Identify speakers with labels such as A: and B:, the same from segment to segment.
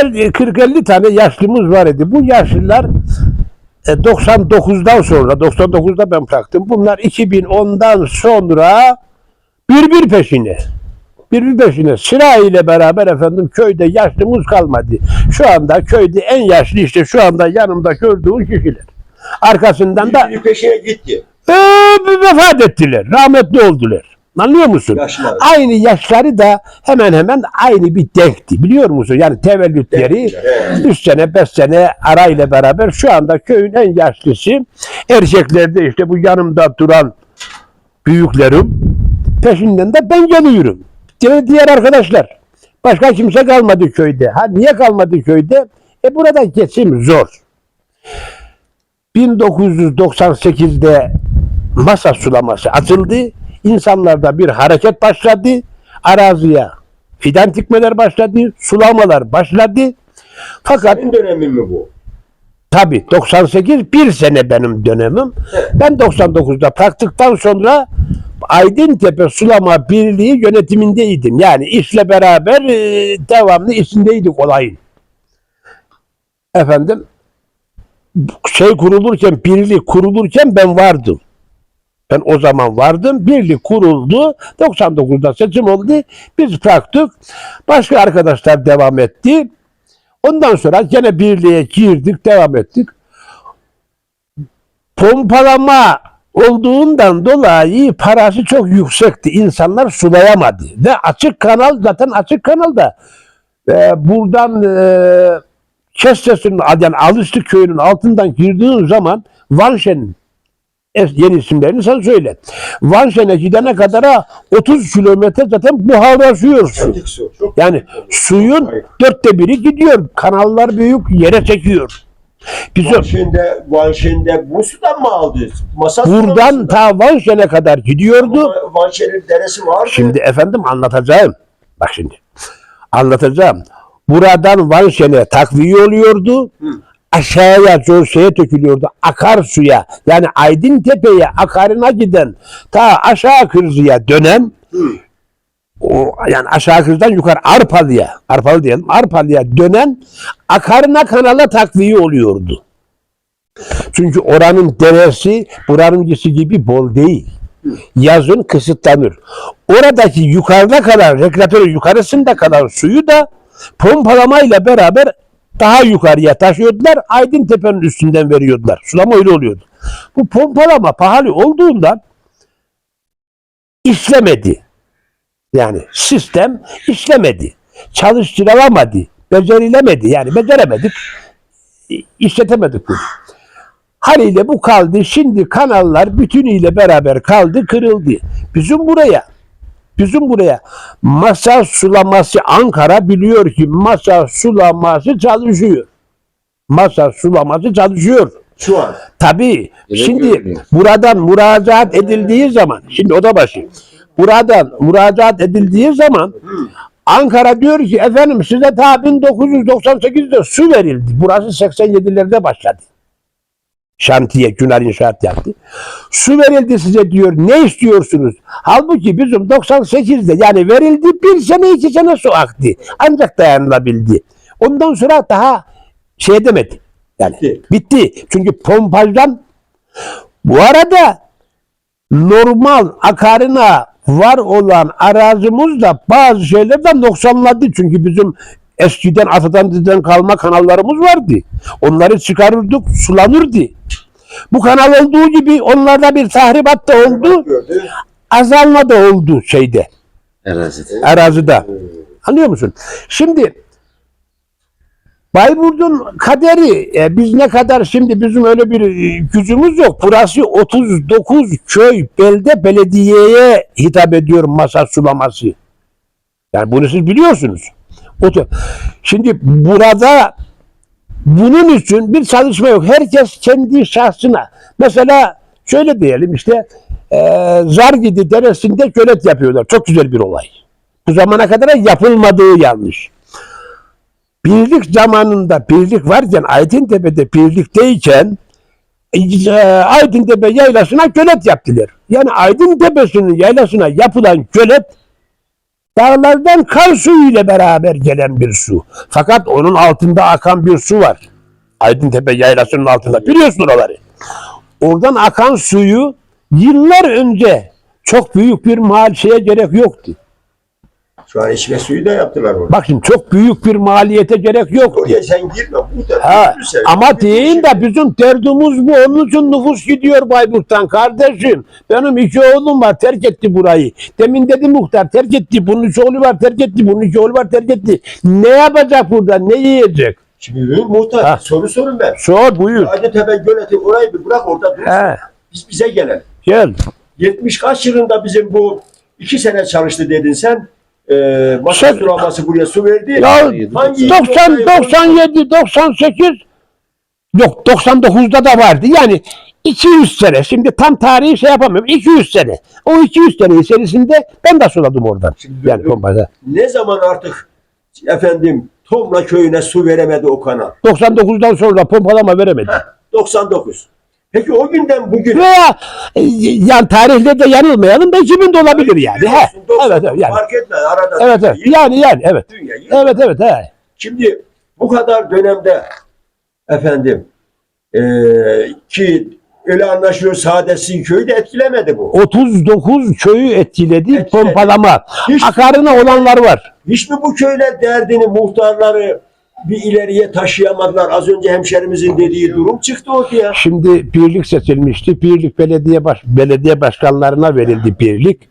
A: 40-50 tane yaşlımız var idi. Bu yaşlılar e, 99'dan sonra, 99'da ben bıraktım. Bunlar 2010'dan sonra birbir peşine. Birbir peşine sıra ile beraber efendim köyde yaşlımız kalmadı. Şu anda köyde en yaşlı işte şu anda yanımda gördüğün kişiler. Arkasından da
B: Birbiri peşine gitti.
A: ee, vefat ettiler. Rahmetli oldular. Anlıyor musun?
B: Yaşlılar.
A: Aynı yaşları da hemen hemen aynı bir denkti. Biliyor musun? Yani tevellütleri
B: Evet.
A: 3 sene 5 sene arayla beraber şu anda köyün en yaşlısı. Erkeklerde işte bu yanımda duran büyüklerim. Peşinden de ben geliyorum. Diğer, diğer arkadaşlar. Başka kimse kalmadı köyde. Ha niye kalmadı köyde? E burada geçim zor. 1998'de masa sulaması açıldı. İnsanlarda bir hareket başladı. Araziye fidan dikmeler başladı. Sulamalar başladı. Fakat
B: Senin dönemin mi bu?
A: tabi 98 bir sene benim dönemim. Ben 99'da bıraktıktan sonra Aydıntepe Sulama Birliği yönetimindeydim. Yani işle beraber e, devamlı içindeydik olayın. Efendim şey kurulurken, birlik kurulurken ben vardım. Ben o zaman vardım. Birlik kuruldu. 99'da seçim oldu. Biz bıraktık. Başka arkadaşlar devam etti. Ondan sonra gene birliğe girdik, devam ettik. Pompalama olduğundan dolayı parası çok yüksekti. İnsanlar sulayamadı. Ve açık kanal zaten açık kanalda e, buradan e, Kestes'in yani Alışlı köyünün altından girdiğin zaman Vanşen'in es- yeni isimlerini sen söyle. Vanşen'e gidene kadar 30 kilometre zaten buharlaşıyor su.
B: Antik su. Çok
A: Yani suyun dörtte biri gidiyor. Kanallar büyük yere çekiyor. Bizim
B: Vanşen'de, Vanşen'de bu sudan mı aldı? Masa
A: buradan ta Vanşen'e kadar gidiyordu.
B: Ama Vanşen'in deresi vardı.
A: Şimdi efendim anlatacağım. Bak şimdi. Anlatacağım. Buradan Vanşen'e takviye oluyordu. Aşağıya şeye dökülüyordu. Akarsuya yani Aydıntepe'ye akarına giden ta aşağı Kırızı'ya dönen
B: Hı.
A: o yani aşağı Kırız'dan yukarı Arpalı'ya Arpalı diyelim Arpalı'ya dönen akarına kanala takviye oluyordu. Çünkü oranın deresi buranınkisi gibi bol değil. Yazın kısıtlanır. Oradaki yukarıda kalan, rekreatörün yukarısında kalan suyu da pompalamayla beraber daha yukarıya taşıyordular. Aydıntepe'nin üstünden veriyordular. Sulama öyle oluyordu. Bu pompalama pahalı olduğundan işlemedi. Yani sistem işlemedi. Çalıştırılamadı. Becerilemedi. Yani beceremedik. İşletemedik bunu. Haliyle bu kaldı. Şimdi kanallar bütünüyle beraber kaldı, kırıldı. Bizim buraya, bizim buraya masa sulaması Ankara biliyor ki masa sulaması çalışıyor. Masa sulaması çalışıyor.
B: Şu an.
A: Tabii.
B: Evet,
A: Şimdi
B: görünüyor.
A: buradan müracaat edildiği zaman, şimdi o da başı. Buradan müracaat edildiği zaman Ankara diyor ki efendim size ta 1998'de su verildi. Burası 87'lerde başladı. Şantiye, Güner İnşaat yaptı. Su verildi size diyor. Ne istiyorsunuz? Halbuki bizim 98'de yani verildi bir sene iki sene su aktı. Ancak dayanılabildi. Ondan sonra daha şey demedi. Yani
B: Bitti.
A: bitti. Çünkü pompajdan bu arada normal akarına var olan arazimiz de bazı şeylerden noksanladı. Çünkü bizim eskiden atadan dededen kalma kanallarımız vardı. Onları çıkarırdık, sulanırdı. Bu kanal olduğu gibi onlarda bir tahribat da oldu, azalma da oldu şeyde,
C: Arazide.
A: arazide. Anlıyor musun? Şimdi Bayburt'un kaderi e, biz ne kadar şimdi bizim öyle bir e, gücümüz yok. Burası 39 köy belde belediyeye hitap ediyor masa sulaması. Yani bunu siz biliyorsunuz. Otu- Şimdi burada bunun için bir çalışma yok. Herkes kendi şahsına. Mesela şöyle diyelim işte e, Zargidi deresinde gölet yapıyorlar. Çok güzel bir olay. Bu zamana kadar yapılmadığı yanlış. Birlik zamanında birlik varken Aydıntepe'de birlikteyken e, Aydıntepe yaylasına gölet yaptılar. Yani Aydıntepe'sinin yaylasına yapılan gölet Dağlardan kar suyu ile beraber gelen bir su. Fakat onun altında akan bir su var. Aydıntepe yaylasının altında. Biliyorsun oraları. Oradan akan suyu yıllar önce çok büyük bir mal şeye gerek yoktu.
B: Şu an içme suyu da yaptılar orada.
A: Bak şimdi çok büyük bir maliyete gerek yoktu.
B: Oraya sen girme. Bu da
A: Ha, ama deyin de bizim derdimiz bu. Onun için nüfus gidiyor Bayburt'tan kardeşim. Benim iki oğlum var terk etti burayı. Demin dedi muhtar terk etti. Bunun iki oğlu var terk etti. Bunun iki oğlu var terk etti. Ne yapacak burada? Ne yiyecek?
B: Şimdi muhtar
A: Ha.
B: soru sorun ben.
A: Sor buyur.
B: Hacettepe Göleti orayı bir bırak orada dur.
A: He,
B: Biz bize gelelim.
A: gel.
B: 70 kaç yılında bizim bu iki sene çalıştı dedin sen. Ee, masa
A: Sen-
B: sulaması buraya su verdi.
A: Ya
B: Hangi
A: 90,
B: yıl-
A: 97, 98 yok 99'da da vardı. Yani 200 sene. Şimdi tam tarihi şey yapamıyorum. 200 sene. O 200 sene içerisinde ben de suladım oradan.
B: Şimdi-
A: Yani pompada.
B: Ne zaman artık efendim Tomla köyüne su veremedi o kanal?
A: 99'dan sonra pompalama veremedi.
B: Heh, 99. Peki o günden bugün
A: Veya e, yani tarihte de yanılmayalım da 2000 de olabilir yani. He.
B: 99
A: Evet evet yani.
B: fark etmez arada.
A: Evet evet.
B: dünya-
A: Yani yani evet.
B: dünya-
A: Evet evet he.
B: Şimdi bu kadar dönemde efendim eee, ki öyle anlaşıyor Saadettin köyü de etkilemedi bu.
A: 39 köyü etkiledi,
B: Etkiledi.
A: pompalama.
B: Hiç-
A: Akarına olanlar var.
B: Hiç mi bu köyler derdini muhtarları bir ileriye taşıyamadılar? Az önce hemşerimizin dediği durum çıktı ortaya.
A: Şimdi birlik seçilmişti. Birlik belediye baş, belediye başkanlarına verildi birlik.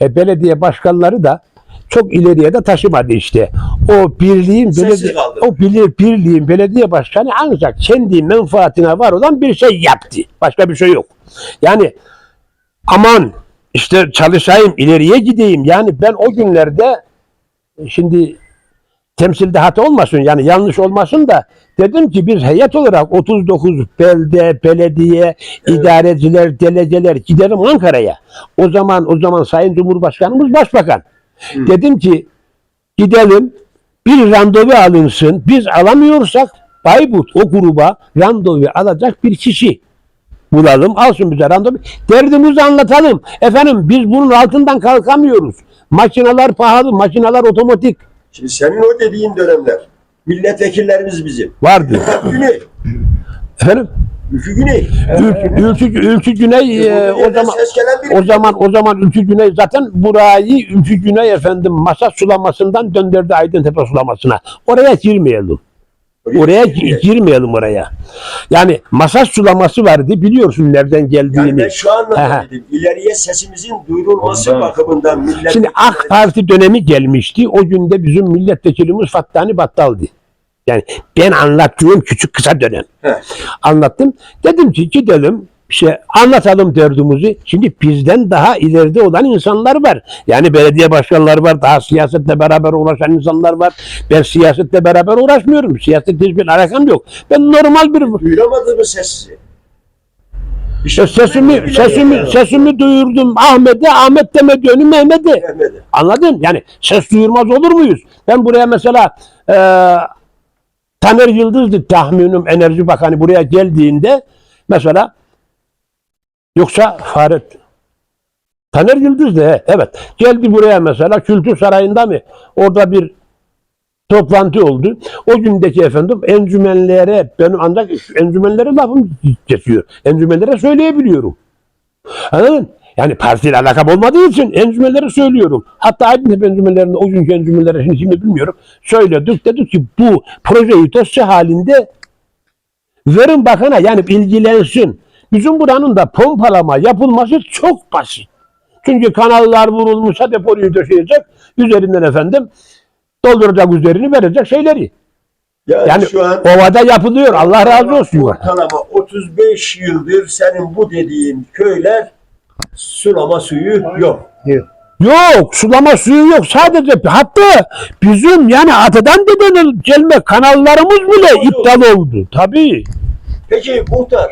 A: E, belediye başkanları da çok ileriye de taşımadı işte. O birliğin belediye, o bilir, birliğin belediye başkanı ancak kendi menfaatine var olan bir şey yaptı. Başka bir şey yok. Yani aman işte çalışayım, ileriye gideyim. Yani ben o günlerde şimdi temsilde hata olmasın yani yanlış olmasın da dedim ki biz heyet olarak 39 belde, belediye, idareciler, deleceler gidelim Ankara'ya. O zaman o zaman Sayın Cumhurbaşkanımız Başbakan. Dedim ki gidelim bir randevu alınsın. Biz alamıyorsak Bayburt o gruba randevu alacak bir kişi bulalım. Alsın bize randevu. Derdimizi anlatalım. Efendim biz bunun altından kalkamıyoruz. Makineler pahalı, makineler otomatik.
B: Şimdi senin o dediğin dönemler milletvekillerimiz bizim.
A: Vardı.
B: Güney.
A: Efendim?
B: Ülkü Güney.
A: Ülkü, Ülkü, Ülkü Güney e, o zaman o zaman o zaman Ülkü Güney zaten burayı Ülkü Güney efendim masa sulamasından döndürdü Aydıntepe sulamasına. Oraya girmeyelim. Oraya gi- girmeyelim oraya. Yani masa sulaması vardı biliyorsun nereden
B: Yani
A: geldiğini.
B: ben şu anlamda dedim. İleriye sesimizin duyurulması
C: Ondan-
B: bakımından millet
A: Şimdi AK Parti dönemi gelmişti. O günde bizim milletvekilimiz Fattani Battal'dı. Yani ben anlattığım küçük kısa dönem.
B: He.
A: Anlattım. Dedim ki gidelim şey anlatalım derdimizi. Şimdi bizden daha ileride olan insanlar var. Yani belediye başkanları var. Daha siyasetle beraber uğraşan insanlar var. Ben siyasetle beraber uğraşmıyorum. Siyasetle hiçbir alakam yok. Ben normal bir
B: duyuramadığımız sessizi.
A: İşte sesimi sesimi sesimi duyurdum Ahmet'e, Ahmet demedi önü.
B: Mehmet'e.
A: Anladın? Yani ses duyurmaz olur muyuz? Ben buraya mesela e, Taner Yıldız'dı tahminim Enerji Bakanı buraya geldiğinde mesela yoksa Fahret Taner Yıldız'dı he, evet. Geldi buraya mesela Kültür Sarayı'nda mı? Orada bir toplantı oldu. O gündeki efendim encümenlere benim ancak encümenlere lafım geçiyor. Encümenlere söyleyebiliyorum. Anladın? Yani partiyle alakam olmadığı için encümenlere söylüyorum. Hatta Aydıntepe encümenlerinde o günkü encümenlere şimdi, şimdi bilmiyorum. Söyledik dedik ki bu projeyi dosya halinde verin bakana yani ilgilensin. Bizim buranın da pompalama yapılması çok basit. Çünkü kanallar vurulmuşsa depoyu döşeyecek. Üzerinden efendim dolduracak üzerini verecek şeyleri.
B: Yani,
A: Yani
B: şu an
A: ovada yapılıyor. Allah razı olsun.
B: ortalama 35 yıldır senin bu dediğin köyler sulama suyu yok.
A: Yok sulama suyu yok sadece hatta bizim yani atadan dededen gelme kanallarımız bile iptal oldu. Tabii.
B: Peki muhtar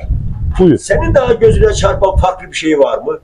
A: Buyur.
B: senin daha gözüne çarpan farklı bir şey var mı?